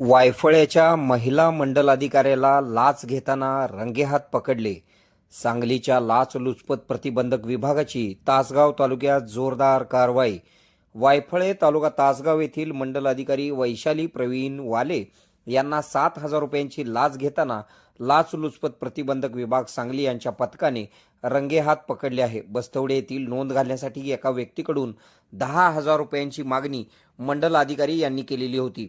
वायफळ्याच्या महिला मंडलाधिकाऱ्याला लाच घेताना रंगेहात पकडले. सांगलीच्या लाचलुचपत प्रतिबंधक विभागाची तासगाव तालुक्यात जोरदार कारवाई. वायफळे तालुका तासगाव येथील मंडलाधिकारी वैशाली प्रवीण वाले यांना सात हजार रुपयांची लाच घेताना लाचलुचपत प्रतिबंधक विभाग सांगली यांच्या पथकाने रंगेहात पकडले आहे. बस्तवडे येथील नोंद घालण्यासाठी एका व्यक्तीकडून दहा हजार रुपयांची मागणी मंडल अधिकारी यांनी केलेली होती.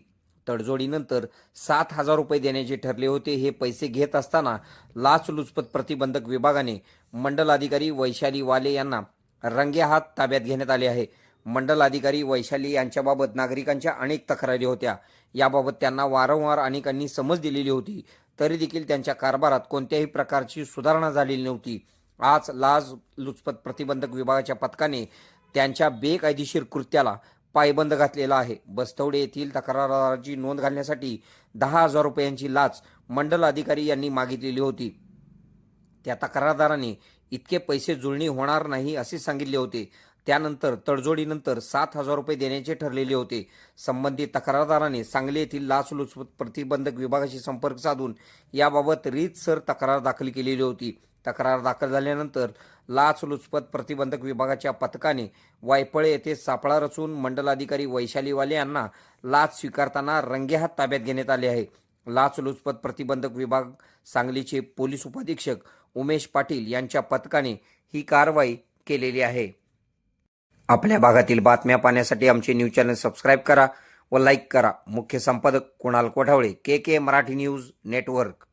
तडजोडीनंतर सात हजार रुपये देण्याचे ठरले होते. हे पैसे घेत असताना लाचलुचपत प्रतिबंधक विभागाने मंडल अधिकारी वैशाली वाले यांना रंगेहात ताब्यात घेण्यात आले आहे. मंडल अधिकारी वैशाली यांच्याबाबत नागरिकांच्या अनेक तक्रारी होत्या. याबाबत त्यांना वारंवार अनेकांनी समज दिलेली होती. तरी देखील त्यांच्या कारभारात कोणत्याही प्रकारची सुधारणा झालेली नव्हती. आज लाच लुचपत प्रतिबंधक विभागाच्या पथकाने त्यांच्या बेकायदेशीर कृत्याला पायबंद घातलेला आहे. बस्तवडे येथील तक्रारदाराची नोंद घालण्यासाठी दहा हजार रुपयांची लाच मंडल अधिकारी यांनी मागितलेली होती. त्या तक्रारदाराने इतके पैसे जुळणी होणार नाही असे सांगितले होते. त्यानंतर तडजोडीनंतर सात हजार रुपये देण्याचे ठरलेले होते. संबंधित तक्रारदाराने सांगली येथील लाचलुचपत प्रतिबंधक विभागाशी संपर्क साधून याबाबत रीतसर तक्रार दाखल केलेली होती. तक्रार दाखल झाल्यानंतर लाचलुचपत प्रतिबंधक विभागाच्या पथकाने वायपळे येथे सापळा रचून मंडलाधिकारी वैशालीवाले यांना लाच स्वीकारताना रंगेहात ताब्यात घेण्यात आले आहे. लाचलुचपत प्रतिबंधक विभाग सांगलीचे पोलीस उपाधीक्षक उमेश पाटील यांच्या पथकाने ही कारवाई केलेली आहे. आपल्या भागातील बातम्या पाहण्यासाठी आमचे न्यूज चॅनल सबस्क्राईब करा व लाईक करा. मुख्य संपादक Kunal Kothavale K K Marathi news network.